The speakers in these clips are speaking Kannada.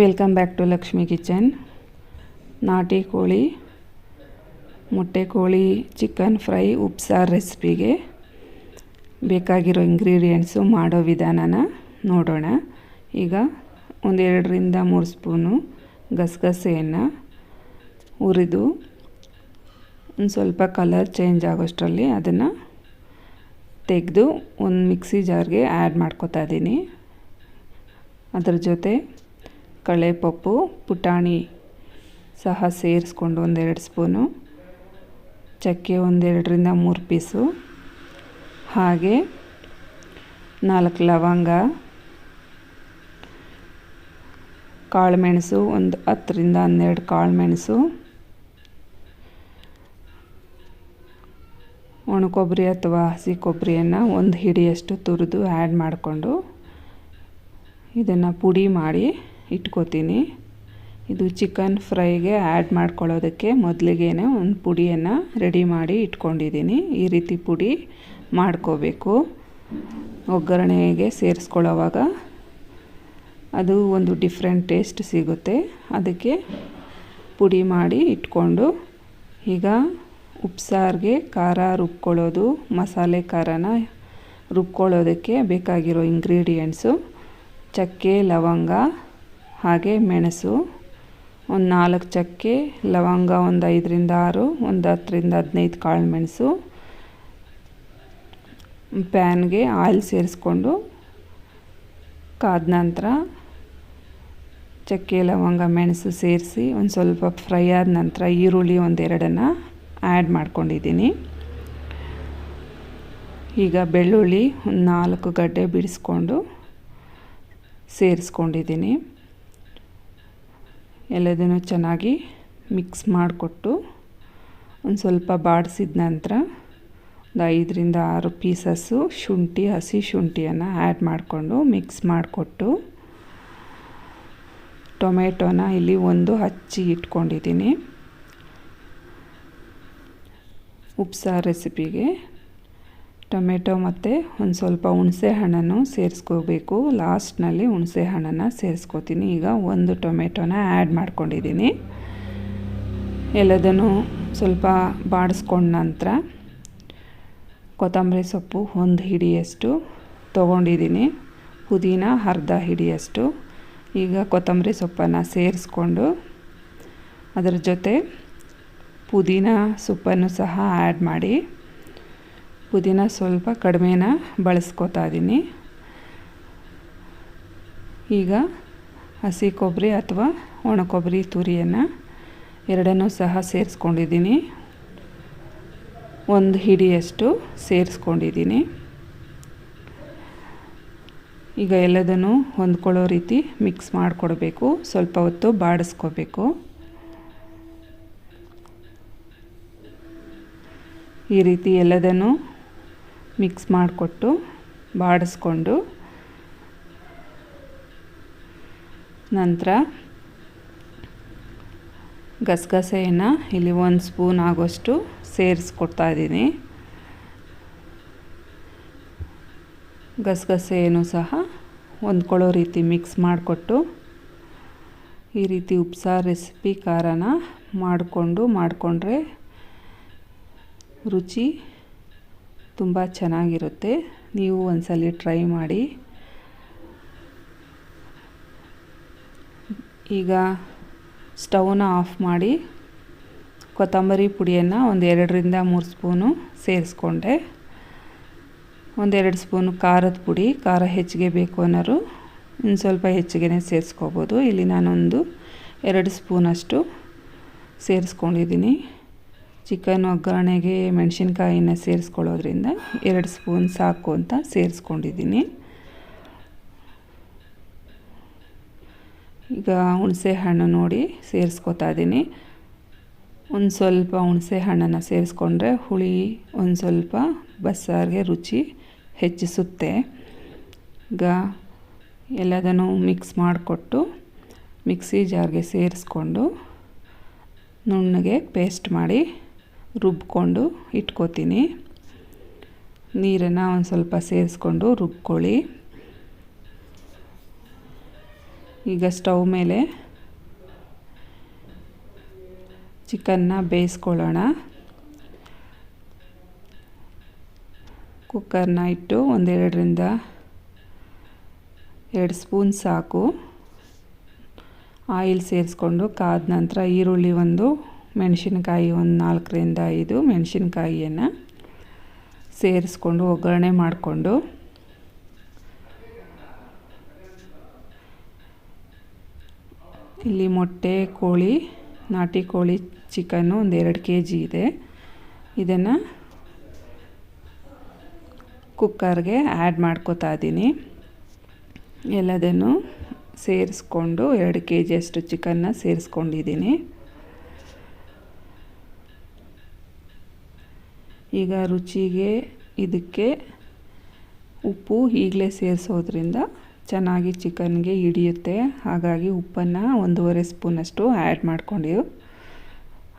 Welcome back to Lakshmi kitchen ನಾಟಿ ಕೋಳಿ ಮೊಟ್ಟೆ ಕೋಳಿ ಚಿಕನ್ ಫ್ರೈ ಉಪ್ಸಾರು ರೆಸಿಪಿಗೆ ಬೇಕಾಗಿರೋ ಇಂಗ್ರೀಡಿಯೆಂಟ್ಸು ಮಾಡೋ ವಿಧಾನನ ನೋಡೋಣ. ಈಗ ಒಂದೆರಡರಿಂದ ಮೂರು ಸ್ಪೂನು ಗಸಗಸೆಯನ್ನು ಹುರಿದು ಒಂದು ಸ್ವಲ್ಪ ಕಲರ್ ಚೇಂಜ್ ಆಗೋಷ್ಟರಲ್ಲಿ ಅದನ್ನು ತೆಗೆದು ಒಂದು ಮಿಕ್ಸಿ ಜಾರ್ಗೆ ಆ್ಯಡ್ ಮಾಡ್ಕೋತಾ ಇದ್ದೀನಿ. ಅದರ ಜೊತೆ ಕಳೆಪಪ್ಪು, ಪುಟಾಣಿ ಸಹ ಸೇರಿಸ್ಕೊಂಡು ಒಂದೆರಡು ಸ್ಪೂನು. ಚಕ್ಕೆ ಒಂದೆರಡರಿಂದ ಮೂರು ಪೀಸು. ಹಾಗೆ ನಾಲ್ಕು ಲವಂಗ. ಕಾಳುಮೆಣಸು ಒಂದು ಹತ್ತರಿಂದ ಹನ್ನೆರಡು ಕಾಳುಮೆಣಸು. ಒಣ ಕೊಬ್ಬರಿ ಅಥವಾ ಹಸಿ ಕೊಬ್ಬರಿಯನ್ನು ಒಂದು ಹಿಡಿಯಷ್ಟು ತುರಿದು ಆ್ಯಡ್ ಮಾಡಿಕೊಂಡು ಇದನ್ನು ಪುಡಿ ಮಾಡಿ ಇಟ್ಕೋತೀನಿ. ಇದು ಚಿಕನ್ ಫ್ರೈಗೆ ಆ್ಯಡ್ ಮಾಡ್ಕೊಳ್ಳೋದಕ್ಕೆ ಮೊದಲಿಗೆ ಒಂದು ಪುಡಿಯನ್ನು ರೆಡಿ ಮಾಡಿ ಇಟ್ಕೊಂಡಿದ್ದೀನಿ ಈ ರೀತಿ ಪುಡಿ ಮಾಡ್ಕೋಬೇಕು. ಒಗ್ಗರಣೆಗೆ ಸೇರಿಸ್ಕೊಳ್ಳೋವಾಗ ಅದು ಒಂದು ಡಿಫ್ರೆಂಟ್ ಟೇಸ್ಟ್ ಸಿಗುತ್ತೆ. ಅದಕ್ಕೆ ಪುಡಿ ಮಾಡಿ ಇಟ್ಕೊಂಡು ಈಗ ಉಪ್ಸಾರಿಗೆ ಖಾರ ರುಬ್ಕೊಳ್ಳೋದು, ಮಸಾಲೆ ಖಾರನ ರುಬ್ಕೊಳ್ಳೋದಕ್ಕೆ ಬೇಕಾಗಿರೋ ಇಂಗ್ರೀಡಿಯೆಂಟ್ಸು ಚಕ್ಕೆ, ಲವಂಗ ಹಾಗೆ ಮೆಣಸು, ಒಂದು ನಾಲ್ಕು ಚಕ್ಕೆ, ಲವಂಗ ಒಂದು ಐದರಿಂದ ಆರು, ಒಂದು ಹತ್ತರಿಂದ ಹದಿನೈದು ಕಾಳು ಮೆಣಸು, ಪ್ಯಾನ್ಗೆ ಆಯಿಲ್ ಸೇರಿಸ್ಕೊಂಡು ಕಾದ ನಂತರ ಚಕ್ಕೆ, ಲವಂಗ, ಮೆಣಸು ಸೇರಿಸಿ ಒಂದು ಸ್ವಲ್ಪ ಫ್ರೈ ಆದ ನಂತರ ಈರುಳ್ಳಿ ಒಂದೆರಡನ್ನು ಆ್ಯಡ್ ಮಾಡ್ಕೊಂಡಿದ್ದೀನಿ. ಈಗ ಬೆಳ್ಳುಳ್ಳಿ ಒಂದು ನಾಲ್ಕು ಗಡ್ಡೆ ಬಿಡಿಸ್ಕೊಂಡು ಸೇರಿಸ್ಕೊಂಡಿದ್ದೀನಿ. ಎಲ್ಲದನ್ನು ಚೆನ್ನಾಗಿ ಮಿಕ್ಸ್ ಮಾಡಿಕೊಟ್ಟು ಒಂದು ಸ್ವಲ್ಪ ಬಾಡಿಸಿದ ನಂತರ ಒಂದು ಐದರಿಂದ ಆರು ಪೀಸಸ್ಸು ಶುಂಠಿ, ಹಸಿ ಶುಂಠಿಯನ್ನು ಆ್ಯಡ್ ಮಾಡಿಕೊಂಡು ಮಿಕ್ಸ್ ಮಾಡಿಕೊಟ್ಟು ಟೊಮೆಟೊನ ಇಲ್ಲಿ ಒಂದು ಹಚ್ಚಿ ಇಟ್ಕೊಂಡಿದ್ದೀನಿ. ಉಪ್ಸಾರು ರೆಸಿಪಿಗೆ ಟೊಮೆಟೊ ಮತ್ತು ಒಂದು ಸ್ವಲ್ಪ ಹುಣಸೆ ಹಣ್ಣನ್ನು ಸೇರಿಸ್ಕೋಬೇಕು. ಲಾಸ್ಟ್ನಲ್ಲಿ ಹುಣಸೆ ಹಣ್ಣನ್ನು ಸೇರಿಸ್ಕೋತೀನಿ. ಈಗ ಒಂದು ಟೊಮೆಟೊನ ಆ್ಯಡ್ ಮಾಡ್ಕೊಂಡಿದ್ದೀನಿ. ಎಲ್ಲದನ್ನು ಸ್ವಲ್ಪ ಬಾಡಿಸ್ಕೊಂಡ ನಂತರ ಕೊತ್ತಂಬರಿ ಸೊಪ್ಪು ಒಂದು ಹಿಡಿಯಷ್ಟು ತೊಗೊಂಡಿದ್ದೀನಿ. ಪುದೀನ ಅರ್ಧ ಹಿಡಿಯಷ್ಟು. ಈಗ ಕೊತ್ತಂಬರಿ ಸೊಪ್ಪನ್ನು ಸೇರಿಸ್ಕೊಂಡು ಅದರ ಜೊತೆ ಪುದೀನ ಸೊಪ್ಪನ್ನು ಸಹ ಆ್ಯಡ್ ಮಾಡಿ. ಪುದೀನ ಸ್ವಲ್ಪ ಕಡಿಮೆನ ಬಳಸ್ಕೊತಾ ಇದ್ದೀನಿ ಈಗ ಹಸಿ ಕೊಬ್ಬರಿ ಅಥವಾ ಒಣ ಕೊಬ್ಬರಿ ತುರಿಯನ್ನು ಎರಡನ್ನೂ ಸಹ ಸೇರಿಸ್ಕೊಂಡಿದ್ದೀನಿ ಒಂದು ಹಿಡಿಯಷ್ಟು ಸೇರಿಸ್ಕೊಂಡಿದ್ದೀನಿ ಈಗ ಎಲ್ಲದನ್ನು ಹೊಂದ್ಕೊಳ್ಳೋ ರೀತಿ ಮಿಕ್ಸ್ ಮಾಡಿಕೊಡ್ಬೇಕು. ಸ್ವಲ್ಪ ಹೊತ್ತು ಬಾಡಿಸ್ಕೋಬೇಕು. ಈ ರೀತಿ ಎಲ್ಲದನ್ನು ಮಿಕ್ಸ್ ಮಾಡಿಕೊಟ್ಟು ಬಾಡಿಸ್ಕೊಂಡು ನಂತರ ಗಸಗಸೆಯನ್ನು ಇಲ್ಲಿ ಒಂದು ಸ್ಪೂನ್ ಆಗೋಷ್ಟು ಸೇರಿಸ್ಕೊಡ್ತಾ ಇದ್ದೀನಿ. ಗಸಗಸೆಯನ್ನು ಸಹ ಹೊಂದ್ಕೊಳ್ಳೋ ರೀತಿ ಮಿಕ್ಸ್ ಮಾಡಿಕೊಟ್ಟು ಈ ರೀತಿ ಉಪ್ಸಾರು ರೆಸಿಪಿ ಖಾರನ ಮಾಡಿಕೊಂಡು ಮಾಡಿಕೊಂಡ್ರೆ ರುಚಿ ತುಂಬ ಚೆನ್ನಾಗಿರುತ್ತೆ. ನೀವು ಒಂದ್ಸಲ ಟ್ರೈ ಮಾಡಿ. ಈಗ ಸ್ಟವ್ನ ಆಫ್ ಮಾಡಿ ಕೊತ್ತಂಬರಿ ಪುಡಿಯನ್ನು ಒಂದು ಎರಡರಿಂದ ಮೂರು ಸ್ಪೂನು ಸೇರಿಸ್ಕೊಂಡೆ. ಒಂದೆರಡು ಸ್ಪೂನು ಖಾರದ ಪುಡಿ, ಖಾರ ಹೆಚ್ಚಿಗೆ ಬೇಕು ಅನ್ನೋರು ಇನ್ನು ಸ್ವಲ್ಪ ಹೆಚ್ಚಿಗೆ ಸೇರಿಸ್ಕೋಬೋದು. ಇಲ್ಲಿ ನಾನೊಂದು ಎರಡು ಸ್ಪೂನಷ್ಟು ಸೇರಿಸ್ಕೊಂಡಿದ್ದೀನಿ. ಚಿಕನ್ ಒಗ್ಗರಣೆಗೆ ಮೆಣಸಿನ್ಕಾಯಿನ ಸೇರಿಸ್ಕೊಳ್ಳೋದ್ರಿಂದ ಎರಡು ಸ್ಪೂನ್ ಸಾಕು ಅಂತ ಸೇರಿಸ್ಕೊಂಡಿದ್ದೀನಿ. ಈಗ ಹುಣಸೆ ಹಣ್ಣು ನೋಡಿ ಸೇರಿಸ್ಕೊತಾ ಇದ್ದೀನಿ. ಒಂದು ಸ್ವಲ್ಪ ಹುಣಸೆ ಹಣ್ಣನ್ನು ಸೇರಿಸ್ಕೊಂಡ್ರೆ ಹುಳಿ, ಒಂದು ಸ್ವಲ್ಪ ಬಸ್ಸಾರಿಗೆ ರುಚಿ ಹೆಚ್ಚಿಸುತ್ತೆ. ಈಗ ಎಲ್ಲದನ್ನು ಮಿಕ್ಸ್ ಮಾಡಿಕೊಟ್ಟು ಮಿಕ್ಸಿ ಜಾರ್ಗೆ ಸೇರಿಸ್ಕೊಂಡು ನುಣ್ಣಗೆ ಪೇಸ್ಟ್ ಮಾಡಿ ರುಬ್ಕೊಂಡು ಇಟ್ಕೋತೀನಿ. ನೀರನ್ನು ಒಂದು ಸ್ವಲ್ಪ ಸೇರಿಸ್ಕೊಂಡು ರುಬ್ಕೊಳ್ಳಿ. ಈಗ ಸ್ಟವ್ ಮೇಲೆ ಚಿಕನ್ನ ಬೇಯಿಸ್ಕೊಳ್ಳೋಣ. ಕುಕ್ಕರ್ನ ಇಟ್ಟು ಒಂದೆರಡರಿಂದ ಎರಡು ಸ್ಪೂನ್ ಸಾಕು. ಆಯಿಲ್ ಸೇರಿಸ್ಕೊಂಡು ಕಾದ ನಂತರ ಈರುಳ್ಳಿ ಒಂದು ಮೆಣಸಿನ್ಕಾಯಿ ಒಂದು ನಾಲ್ಕರಿಂದ ಐದು ಮೆಣಸಿನ್ಕಾಯಿಯನ್ನು ಸೇರಿಸ್ಕೊಂಡು ಒಗ್ಗರಣೆ ಮಾಡಿಕೊಂಡು ಇಲ್ಲಿ ಮೊಟ್ಟೆ, ಕೋಳಿ, ನಾಟಿ ಕೋಳಿ ಚಿಕನ್ನು ಒಂದು ಎರಡು ಕೆ ಜಿ ಇದೆ. ಇದನ್ನು ಕುಕ್ಕರ್ಗೆ ಆ್ಯಡ್ ಮಾಡ್ಕೋತಾ ಇದ್ದೀನಿ ಎಲ್ಲದನ್ನು ಸೇರಿಸ್ಕೊಂಡು ಎರಡು ಕೆ ಜಿಯಷ್ಟು ಚಿಕನ್ನ ಸೇರಿಸ್ಕೊಂಡಿದ್ದೀನಿ ಈಗ ರುಚಿಗೆ ಇದಕ್ಕೆ ಉಪ್ಪು ಈಗಲೇ ಸೇರಿಸೋದ್ರಿಂದ ಚೆನ್ನಾಗಿ ಚಿಕನ್ಗೆ ಹಿಡಿಯುತ್ತೆ. ಹಾಗಾಗಿ ಉಪ್ಪನ್ನು ಒಂದೂವರೆ ಸ್ಪೂನಷ್ಟು ಆ್ಯಡ್ ಮಾಡಿಕೊಂಡು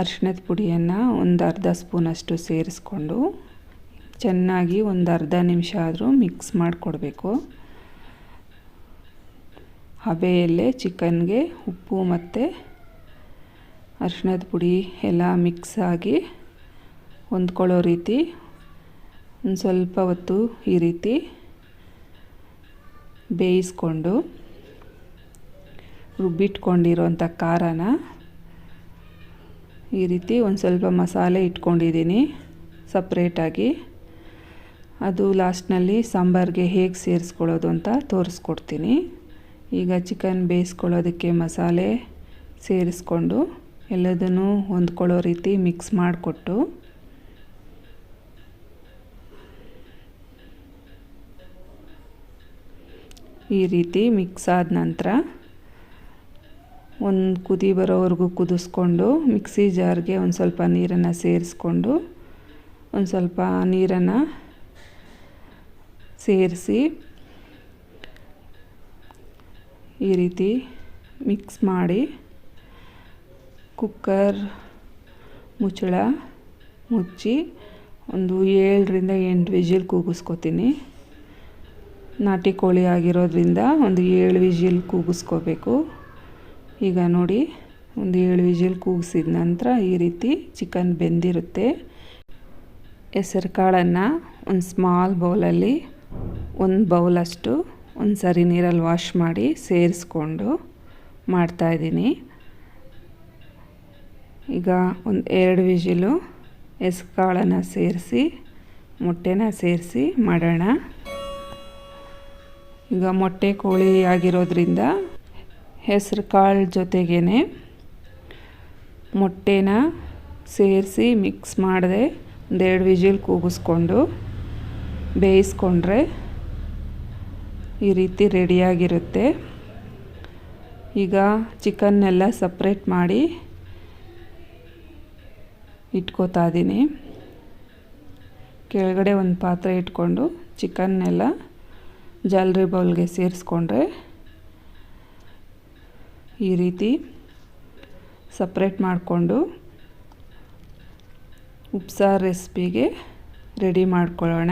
ಅರ್ಶಿಣದ ಪುಡಿಯನ್ನು ಒಂದು ಅರ್ಧ ಸ್ಪೂನಷ್ಟು ಸೇರಿಸ್ಕೊಂಡು ಚೆನ್ನಾಗಿ ಒಂದು ಅರ್ಧ ನಿಮಿಷ ಆದರೂ ಮಿಕ್ಸ್ ಮಾಡಿಕೊಡ್ಬೇಕು. ಹಬೆಯಲ್ಲೇ ಚಿಕನ್ಗೆ ಉಪ್ಪು ಮತ್ತು ಅರ್ಶಿಣದ ಪುಡಿ ಎಲ್ಲ ಮಿಕ್ಸ್ ಆಗಿ ಹೊಂದ್ಕೊಳ್ಳೋ ರೀತಿ, ಒಂದು ಸ್ವಲ್ಪ ಹೊತ್ತು ಈ ರೀತಿ ಬೇಯಿಸ್ಕೊಂಡು ರುಬ್ಬಿಟ್ಕೊಂಡಿರೋಂಥ ಖಾರನ ಈ ರೀತಿ ಒಂದು ಸ್ವಲ್ಪ ಮಸಾಲೆ ಇಟ್ಕೊಂಡಿದ್ದೀನಿ ಸಪ್ರೇಟಾಗಿ. ಅದು ಲಾಸ್ಟ್ನಲ್ಲಿ ಸಾಂಬಾರಿಗೆ ಹೇಗೆ ಸೇರಿಸ್ಕೊಳ್ಳೋದು ಅಂತ ತೋರಿಸ್ಕೊಡ್ತೀನಿ. ಈಗ ಚಿಕನ್ ಬೇಯಿಸ್ಕೊಳ್ಳೋದಕ್ಕೆ ಮಸಾಲೆ ಸೇರಿಸ್ಕೊಂಡು ಎಲ್ಲದನ್ನು ಹೊಂದ್ಕೊಳ್ಳೋ ರೀತಿ ಮಿಕ್ಸ್ ಮಾಡಿಕೊಟ್ಟು ಈ ರೀತಿ ಮಿಕ್ಸ್ ಆದ ನಂತರ ಒಂದು ಕುದಿ ಬರೋವರೆಗೂ ಕುದಿಸ್ಕೊಂಡು ಮಿಕ್ಸಿ ಜಾರ್ಗೆ ಒಂದು ಸ್ವಲ್ಪ ನೀರನ್ನು ಸೇರಿಸ್ಕೊಂಡು ಒಂದು ಸ್ವಲ್ಪ ನೀರನ್ನು ಸೇರಿಸಿ ಈ ರೀತಿ ಮಿಕ್ಸ್ ಮಾಡಿ ಕುಕ್ಕರ್ ಮುಚ್ಚಳ ಮುಚ್ಚಿ ಒಂದು ಏಳರಿಂದ ಎಂಟು ವಿಜಿಲ್ ಕೂಗಿಸ್ಕೊತೀನಿ. ನಾಟಿ ಕೋಳಿ ಆಗಿರೋದ್ರಿಂದ ಒಂದು ಏಳು ವಿಜಿಲ್ ಕೂಗಿಸ್ಕೋಬೇಕು. ಈಗ ನೋಡಿ, ಒಂದು ಏಳು ವಿಜಿಲ್ ಕೂಗಿಸಿದ ನಂತರ ಈ ರೀತಿ ಚಿಕನ್ ಬೆಂದಿರುತ್ತೆ. ಹೆಸರು ಕಾಳನ್ನು ಒಂದು ಸ್ಮಾಲ್ ಬೌಲಲ್ಲಿ ಒಂದು ಬೌಲಷ್ಟು ಒಂದು ಸರಿ ನೀರಲ್ಲಿ ವಾಶ್ ಮಾಡಿ ಸೇರಿಸ್ಕೊಂಡು ಮಾಡ್ತಾಯಿದ್ದೀನಿ ಈಗ ಒಂದು ಎರಡು ವಿಜಿಲು ಹೆಸರು ಕಾಳನ್ನು ಸೇರಿಸಿ, ಮೊಟ್ಟೆನ ಸೇರಿಸಿ ಮಾಡೋಣ. ಈಗ ಮೊಟ್ಟೆ ಕೋಳಿ ಆಗಿರೋದ್ರಿಂದ ಹೆಸರು ಕಾಳು ಜೊತೆಗೇ ಮೊಟ್ಟೆನ ಸೇರಿಸಿ ಮಿಕ್ಸ್ ಮಾಡಿದೆ ಒಂದೆರಡು ವಿಜಿಲ್ ಕೂಗಿಸ್ಕೊಂಡು ಬೇಯಿಸ್ಕೊಂಡ್ರೆ ಈ ರೀತಿ ರೆಡಿಯಾಗಿರುತ್ತೆ. ಈಗ ಚಿಕನ್ನೆಲ್ಲ ಸಪ್ರೇಟ್ ಮಾಡಿ ಇಟ್ಕೋತಾ ಇದ್ದೀನಿ ಕೆಳಗಡೆ ಒಂದು ಪಾತ್ರೆ ಇಟ್ಕೊಂಡು ಚಿಕನ್ನೆಲ್ಲ ಜಾಲರಿ ಬೌಲ್ಗೆ ಸೇರಿಸ್ಕೊಂಡ್ರೆ ಈ ರೀತಿ ಸಪ್ರೇಟ್ ಮಾಡಿಕೊಂಡು ಉಪ್ಸಾರು ರೆಸಿಪಿಗೆ ರೆಡಿ ಮಾಡ್ಕೊಳ್ಳೋಣ.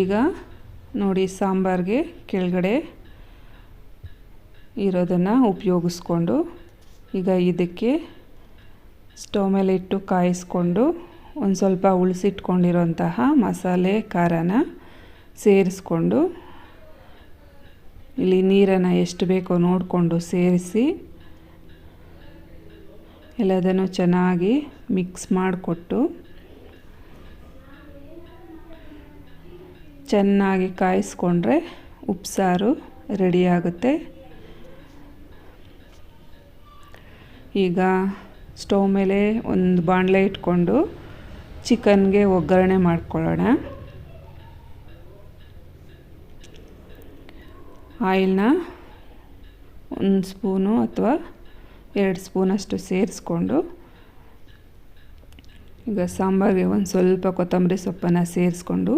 ಈಗ ನೋಡಿ ಸಾಂಬಾರಿಗೆ ಕೆಳಗಡೆ ಇರೋದನ್ನು ಉಪಯೋಗಿಸ್ಕೊಂಡು ಈಗ ಇದಕ್ಕೆ ಸ್ಟವ್ ಮೇಲೆ ಇಟ್ಟು ಕಾಯಿಸ್ಕೊಂಡು ಒಂದು ಸ್ವಲ್ಪ ಉಳಿಸಿಟ್ಕೊಂಡಿರೋಂತಹ ಮಸಾಲೆ, ಖಾರನ ಸೇರಿಸ್ಕೊಂಡು ಇಲ್ಲಿ ನೀರನ್ನು ಎಷ್ಟು ಬೇಕೋ ನೋಡಿಕೊಂಡು ಸೇರಿಸಿ ಎಲ್ಲದನ್ನು ಚೆನ್ನಾಗಿ ಮಿಕ್ಸ್ ಮಾಡಿಕೊಟ್ಟು ಚೆನ್ನಾಗಿ ಕಾಯಿಸ್ಕೊಂಡ್ರೆ ಉಪ್ಸಾರು ರೆಡಿಯಾಗುತ್ತೆ ಈಗ ಸ್ಟವ್ ಮೇಲೆ ಒಂದು ಬಾಣಲೆ ಇಟ್ಕೊಂಡು ಚಿಕನ್ಗೆ ಒಗ್ಗರಣೆ ಮಾಡ್ಕೊಳ್ಳೋಣ. ಆಯಿಲ್ನ ಒಂದು ಸ್ಪೂನು ಅಥವಾ ಎರಡು ಸ್ಪೂನಷ್ಟು ಸೇರಿಸ್ಕೊಂಡು, ಈಗ ಸಾಂಬಾರಿಗೆ ಒಂದು ಸ್ವಲ್ಪ ಕೊತ್ತಂಬರಿ ಸೊಪ್ಪನ್ನು ಸೇರಿಸ್ಕೊಂಡು,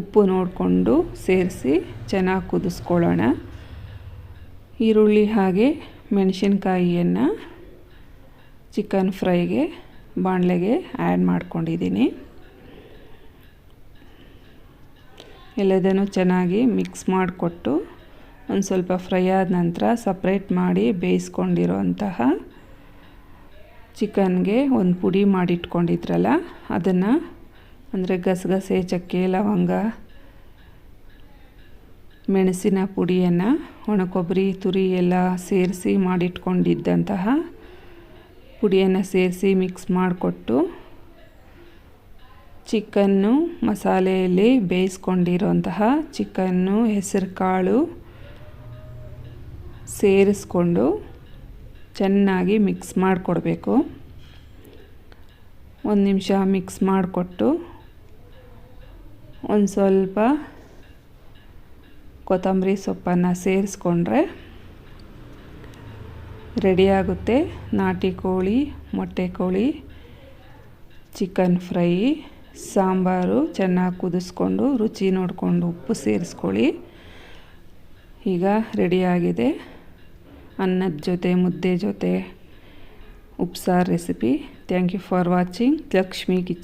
ಉಪ್ಪು ನೋಡಿಕೊಂಡು ಸೇರಿಸಿ ಚೆನ್ನಾಗಿ ಕುದಿಸ್ಕೊಳ್ಳೋಣ. ಈರುಳ್ಳಿ ಹಾಗೆ ಮೆಣಸಿನ್ಕಾಯಿಯನ್ನು ಚಿಕನ್ ಫ್ರೈಗೆ ಬಾಣಲೆಗೆ ಆ್ಯಡ್ ಮಾಡ್ಕೊಂಡಿದ್ದೀನಿ. ಎಲ್ಲದನ್ನು ಚೆನ್ನಾಗಿ ಮಿಕ್ಸ್ ಮಾಡಿಕೊಟ್ಟು ಒಂದು ಸ್ವಲ್ಪ ಫ್ರೈ ಆದ ನಂತರ ಸಪ್ರೇಟ್ ಮಾಡಿ ಬೇಯಿಸ್ಕೊಂಡಿರೋಂತಹ ಚಿಕನ್ಗೆ ಒಂದು ಪುಡಿ ಮಾಡಿಟ್ಕೊಂಡಿದ್ರಲ್ಲ, ಅದನ್ನು ಅಂದರೆ ಗಸಗಸೆ, ಚಕ್ಕೆ, ಲವಂಗ, ಮೆಣಸಿನ ಪುಡಿಯನ್ನು ಒಣಕೊಬ್ಬರಿ, ತುರಿ ಎಲ್ಲ ಸೇರಿಸಿ ಮಾಡಿಟ್ಕೊಂಡಿದ್ದಂತಹ ಪುಡಿಯನ್ನು ಸೇರಿಸಿ ಮಿಕ್ಸ್ ಮಾಡಿಕೊಟ್ಟು ಚಿಕನ್ನು ಮಸಾಲೆಯಲ್ಲಿ ಬೇಯಿಸ್ಕೊಂಡಿರೋಂತಹ ಚಿಕನ್ನು ಹೆಸರು ಕಾಳು ಸೇರಿಸ್ಕೊಂಡು ಚೆನ್ನಾಗಿ ಮಿಕ್ಸ್ ಮಾಡಿಕೊಡ್ಬೇಕು. ಒಂದು ನಿಮಿಷ ಮಿಕ್ಸ್ ಮಾಡಿಕೊಟ್ಟು ಒಂದು ಸ್ವಲ್ಪ ಕೊತ್ತಂಬರಿ ಸೊಪ್ಪನ್ನು ಸೇರಿಸ್ಕೊಂಡ್ರೆ ರೆಡಿಯಾಗುತ್ತೆ. ನಾಟಿ ಕೋಳಿ, ಮೊಟ್ಟೆ ಕೋಳಿ, ಚಿಕನ್ ಫ್ರೈ, ಸಾಂಬಾರು ಚೆನ್ನಾಗಿ ಕುದಿಸ್ಕೊಂಡು ರುಚಿ ನೋಡಿಕೊಂಡು ಉಪ್ಪು ಸೇರಿಸ್ಕೊಳ್ಳಿ. ಈಗ ರೆಡಿಯಾಗಿದೆ ಅನ್ನದ ಜೊತೆ, ಮುದ್ದೆ ಜೊತೆ ಉಪ್ಸಾರು recipe. Thank you for watching Lakshmi kitchen.